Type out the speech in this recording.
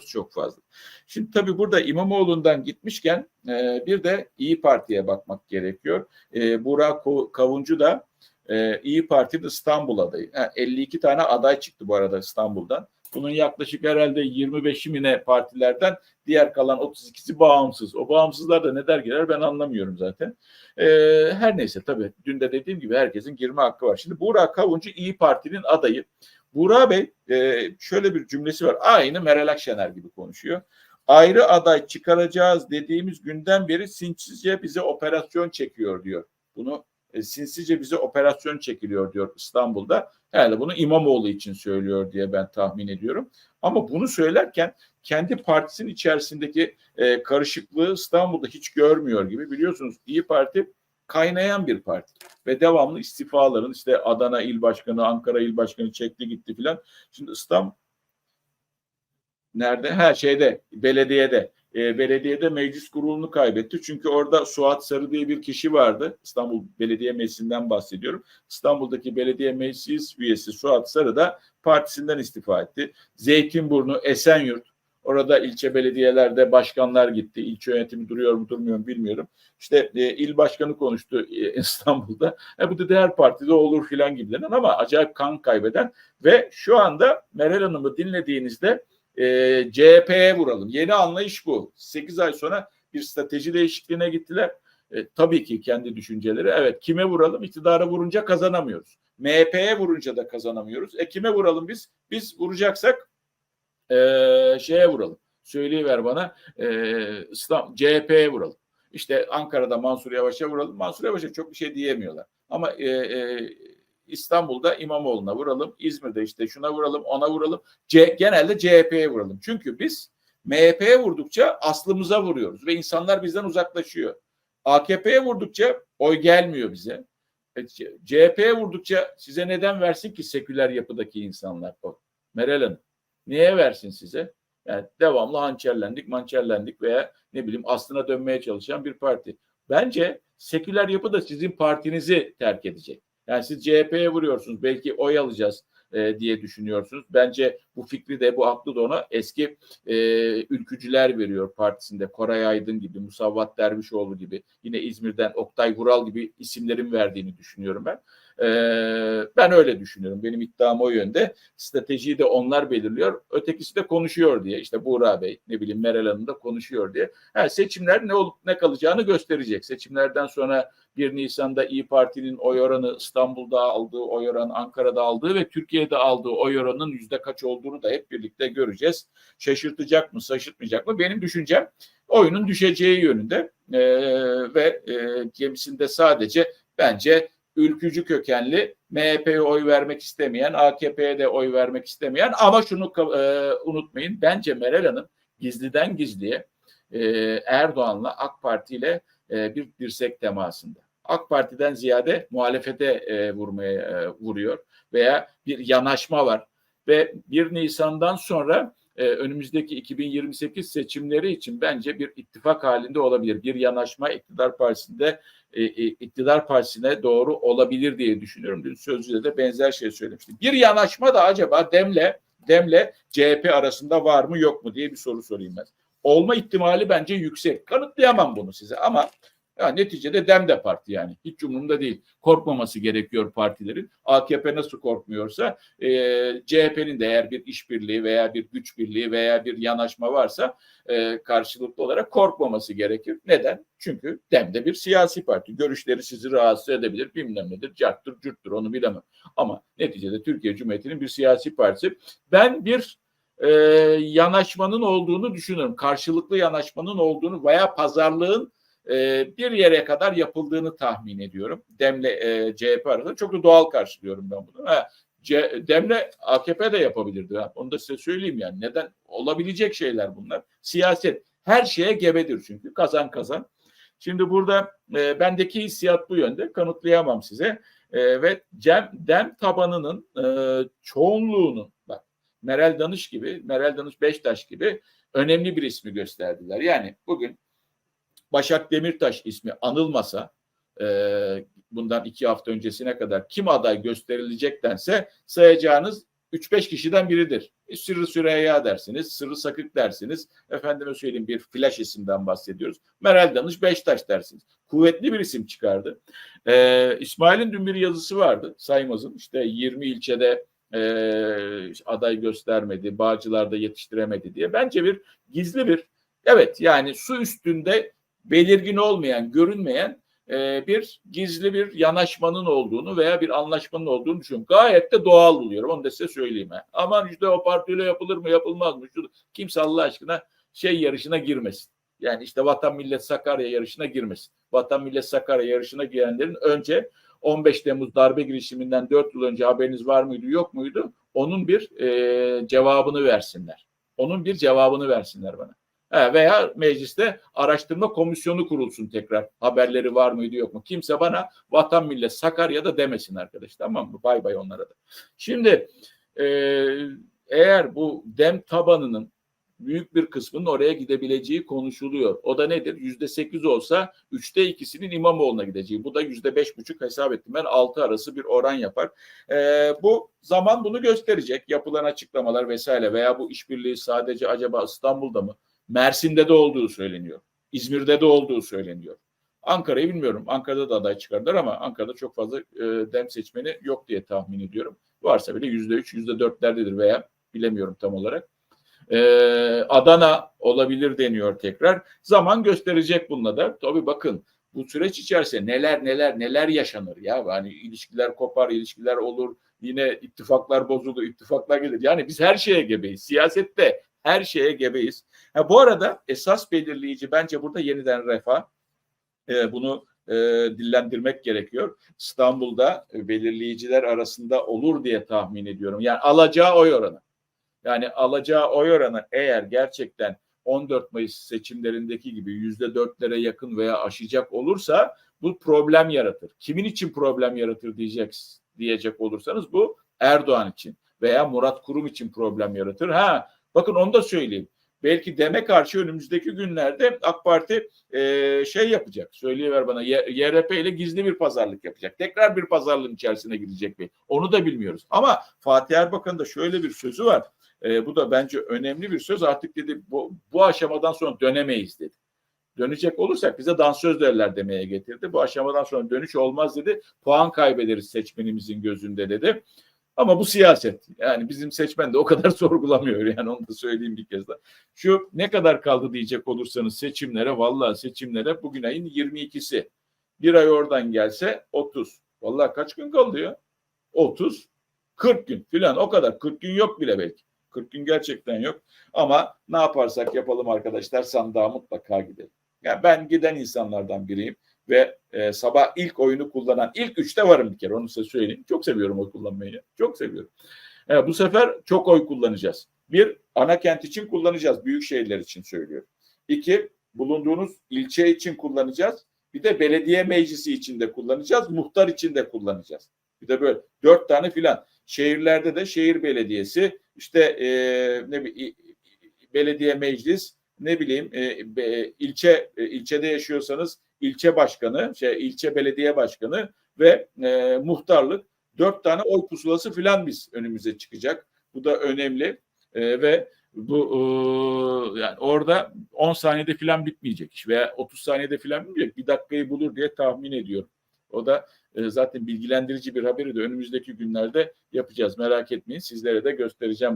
çok fazla. Şimdi tabii burada İmamoğlu'ndan gitmişken e, bir de İyi Parti'ye bakmak gerekiyor. E, Burak Kavuncu da e, İyi Parti'nin İstanbul adayı. Ha, 52 tane aday çıktı bu arada İstanbul'dan. Bunun yaklaşık herhalde 25'i mi ne partilerden diğer kalan 32'si bağımsız. O bağımsızlar da ne der girer ben anlamıyorum zaten. E, her neyse tabii dün de dediğim gibi herkesin girme hakkı var. Şimdi Burak Kavuncu İyi Parti'nin adayı. Burak Bey e, şöyle bir cümlesi var. Aynı Meral Akşener gibi konuşuyor. Ayrı aday çıkaracağız dediğimiz günden beri sinsizce bize operasyon çekiyor diyor. Bunu e, sinsizce bize operasyon çekiliyor diyor İstanbul'da. Herhalde bunu İmamoğlu için söylüyor diye ben tahmin ediyorum. Ama bunu söylerken kendi partisinin içerisindeki e, karışıklığı İstanbul'da hiç görmüyor gibi. Biliyorsunuz İyi Parti kaynayan bir parti ve devamlı istifaların işte Adana il başkanı, Ankara il başkanı çekti gitti filan. Şimdi İstanbul nerede? Her şeyde, belediyede. E, belediyede meclis kurulunu kaybetti. Çünkü orada Suat Sarı diye bir kişi vardı. İstanbul Belediye Meclisi'nden bahsediyorum. İstanbul'daki belediye meclis üyesi Suat Sarı da partisinden istifa etti. Zeytinburnu, Esenyurt, Orada ilçe belediyelerde başkanlar gitti. İlçe yönetimi duruyor mu durmuyor mu bilmiyorum. İşte e, il başkanı konuştu e, İstanbul'da. E, bu da diğer partide olur filan gibi denen ama acayip kan kaybeden ve şu anda Meral Hanım'ı dinlediğinizde e, CHP'ye vuralım. Yeni anlayış bu. 8 ay sonra bir strateji değişikliğine gittiler. E, tabii ki kendi düşünceleri. Evet kime vuralım? İktidara vurunca kazanamıyoruz. MHP'ye vurunca da kazanamıyoruz. E kime vuralım biz? Biz vuracaksak e, şeye vuralım. Söyleyiver bana e, İslam CHP'ye vuralım. İşte Ankara'da Mansur Yavaş'a vuralım. Mansur Yavaş'a çok bir şey diyemiyorlar. Ama e, e, İstanbul'da İmamoğlu'na vuralım. İzmir'de işte şuna vuralım, ona vuralım. C, genelde CHP'ye vuralım. Çünkü biz MHP'ye vurdukça aslımıza vuruyoruz ve insanlar bizden uzaklaşıyor. AKP'ye vurdukça oy gelmiyor bize. E, CHP'ye vurdukça size neden versin ki seküler yapıdaki insanlar? O. Meral Hanım. Niye versin size? Yani devamlı hançerlendik, mançerlendik veya ne bileyim aslına dönmeye çalışan bir parti. Bence seküler yapı da sizin partinizi terk edecek. Yani siz CHP'ye vuruyorsunuz. Belki oy alacağız e, diye düşünüyorsunuz. Bence bu fikri de bu aklı da ona eski e, ülkücüler veriyor partisinde. Koray Aydın gibi, Musavvat Dervişoğlu gibi, yine İzmir'den Oktay Vural gibi isimlerin verdiğini düşünüyorum ben. E, ben öyle düşünüyorum. Benim iddiam o yönde. Stratejiyi de onlar belirliyor. Ötekisi de konuşuyor diye. İşte Buğra Bey, ne bileyim Meral Hanım da konuşuyor diye. Ha, seçimler ne olup ne kalacağını gösterecek. Seçimlerden sonra 1 Nisan'da İyi Parti'nin oy oranı İstanbul'da aldığı oy oranı, Ankara'da aldığı ve Türkiye'de aldığı oy oranının yüzde kaç olduğunu da hep birlikte göreceğiz. Şaşırtacak mı, şaşırtmayacak mı? Benim düşüncem oyunun düşeceği yönünde ee, ve e, gemisinde sadece bence ülkücü kökenli MHP'ye oy vermek istemeyen, AKP'ye de oy vermek istemeyen ama şunu e, unutmayın bence Meral Hanım gizliden gizliye e, Erdoğan'la AK Parti ile e, bir dirsek temasında. AK Parti'den ziyade muhalefete e, vurmaya e, vuruyor veya bir yanaşma var ve 1 Nisan'dan sonra e, önümüzdeki 2028 seçimleri için bence bir ittifak halinde olabilir. Bir yanaşma iktidar partisinde e, e, iktidar partisine doğru olabilir diye düşünüyorum. Dün sözcüde de benzer şey söylemiştim. Bir yanaşma da acaba Dem'le Dem'le CHP arasında var mı yok mu diye bir soru sorayım ben. Olma ihtimali bence yüksek. Kanıtlayamam bunu size ama ya neticede dem de parti yani. Hiç umurumda değil. Korkmaması gerekiyor partilerin. AKP nasıl korkmuyorsa e, CHP'nin de eğer bir işbirliği veya bir güç birliği veya bir yanaşma varsa e, karşılıklı olarak korkmaması gerekir. Neden? Çünkü dem de bir siyasi parti. Görüşleri sizi rahatsız edebilir. Bilmem nedir. Carttır, cürttür onu bilemem. Ama neticede Türkiye Cumhuriyeti'nin bir siyasi partisi. Ben bir e, yanaşmanın olduğunu düşünüyorum. Karşılıklı yanaşmanın olduğunu veya pazarlığın e, bir yere kadar yapıldığını tahmin ediyorum. Demle e, CHP arasında çok da doğal karşılıyorum ben bunu. Ha, C, Demle AKP de yapabilirdi. Ha. Onu da size söyleyeyim yani. Neden? Olabilecek şeyler bunlar. Siyaset her şeye gebedir çünkü. Kazan kazan. Şimdi burada e, bendeki hissiyat bu yönde. Kanıtlayamam size. E, ve Cem, Dem tabanının e, çoğunluğunun bak Meral Danış gibi, Meral Danış Beştaş gibi önemli bir ismi gösterdiler. Yani bugün Başak Demirtaş ismi anılmasa e, bundan iki hafta öncesine kadar kim aday gösterilecektense sayacağınız 3-5 kişiden biridir. E, Sırrı Süreyya dersiniz, Sırrı Sakık dersiniz. Efendime söyleyeyim bir flash isimden bahsediyoruz. Meral Danış Beştaş dersiniz. Kuvvetli bir isim çıkardı. Ee, İsmail'in dün bir yazısı vardı Saymaz'ın. İşte 20 ilçede e, aday göstermedi, Bağcılar'da yetiştiremedi diye. Bence bir gizli bir, evet yani su üstünde belirgin olmayan, görünmeyen e, bir gizli bir yanaşmanın olduğunu veya bir anlaşmanın olduğunu düşünüyorum. Gayet de doğal buluyorum. Onu da size söyleyeyim. Ha. Aman işte o partiyle yapılır mı yapılmaz mı? Kimse Allah aşkına şey yarışına girmesin. Yani işte Vatan Millet Sakarya yarışına girmesin. Vatan Millet Sakarya yarışına girenlerin önce 15 Temmuz darbe girişiminden 4 yıl önce haberiniz var mıydı yok muydu? Onun bir e, cevabını versinler. Onun bir cevabını versinler bana. Veya mecliste araştırma komisyonu kurulsun tekrar. Haberleri var mıydı yok mu? Kimse bana vatan millet Sakarya'da demesin arkadaş tamam mı? Bay bay onlara da. Şimdi e, eğer bu dem tabanının büyük bir kısmının oraya gidebileceği konuşuluyor. O da nedir? Yüzde sekiz olsa üçte ikisinin İmamoğlu'na gideceği. Bu da yüzde beş buçuk hesap ettim ben altı arası bir oran yapar. Ee, bu zaman bunu gösterecek. Yapılan açıklamalar vesaire veya bu işbirliği sadece acaba İstanbul'da mı? Mersin'de de olduğu söyleniyor. İzmir'de de olduğu söyleniyor. Ankara'yı bilmiyorum. Ankara'da da aday çıkardılar ama Ankara'da çok fazla e, dem seçmeni yok diye tahmin ediyorum. Varsa bile yüzde üç, yüzde dörtlerdedir veya bilemiyorum tam olarak. Ee, Adana olabilir deniyor tekrar. Zaman gösterecek bununla da. Tabii bakın bu süreç içerisinde neler neler neler yaşanır ya. Hani ilişkiler kopar, ilişkiler olur. Yine ittifaklar bozulur, ittifaklar gelir. Yani biz her şeye gebeyiz. Siyasette her şeye gebeyiz. Ha, bu arada esas belirleyici bence burada yeniden refah. Ee, bunu e, dillendirmek gerekiyor. İstanbul'da e, belirleyiciler arasında olur diye tahmin ediyorum. Yani alacağı oy oranı. Yani alacağı oy oranı eğer gerçekten 14 Mayıs seçimlerindeki gibi yüzde dörtlere yakın veya aşacak olursa bu problem yaratır. Kimin için problem yaratır diyecek diyecek olursanız bu Erdoğan için veya Murat Kurum için problem yaratır. Ha bakın onu da söyleyeyim. Belki deme karşı önümüzdeki günlerde AK Parti e, şey yapacak. Söyleyiver bana YRP ile gizli bir pazarlık yapacak. Tekrar bir pazarlığın içerisine girecek mi? Onu da bilmiyoruz. Ama Fatih Erbakan'ın da şöyle bir sözü var. E, bu da bence önemli bir söz. Artık dedi bu, bu aşamadan sonra dönemeyiz dedi. Dönecek olursak bize dansöz derler demeye getirdi. Bu aşamadan sonra dönüş olmaz dedi. Puan kaybederiz seçmenimizin gözünde dedi. Ama bu siyaset. Yani bizim seçmen de o kadar sorgulamıyor. Yani onu da söyleyeyim bir kez daha. Şu ne kadar kaldı diyecek olursanız seçimlere vallahi seçimlere bugün ayın 22'si. Bir ay oradan gelse 30. Vallahi kaç gün kaldı ya? 30, 40 gün filan o kadar. 40 gün yok bile belki. 40 gün gerçekten yok. Ama ne yaparsak yapalım arkadaşlar sandığa mutlaka gidelim. Yani ben giden insanlardan biriyim ve e, sabah ilk oyunu kullanan ilk üçte varım bir kere onu size söyleyeyim. Çok seviyorum oy kullanmayı. Çok seviyorum. E, bu sefer çok oy kullanacağız. Bir, ana kent için kullanacağız. Büyük şehirler için söylüyorum. İki, bulunduğunuz ilçe için kullanacağız. Bir de belediye meclisi için de kullanacağız. Muhtar için de kullanacağız. Bir de böyle dört tane filan. Şehirlerde de şehir belediyesi, işte e, ne belediye meclis, ne bileyim e, be, ilçe e, ilçede yaşıyorsanız ilçe başkanı, şey ilçe belediye başkanı ve e, muhtarlık dört tane oy pusulası filan biz önümüze çıkacak. Bu da önemli e, ve bu e, yani orada 10 saniyede filan bitmeyecek iş veya 30 saniyede filan bitmeyecek. Bir dakikayı bulur diye tahmin ediyorum. O da e, zaten bilgilendirici bir haberi de önümüzdeki günlerde yapacağız. Merak etmeyin sizlere de göstereceğim.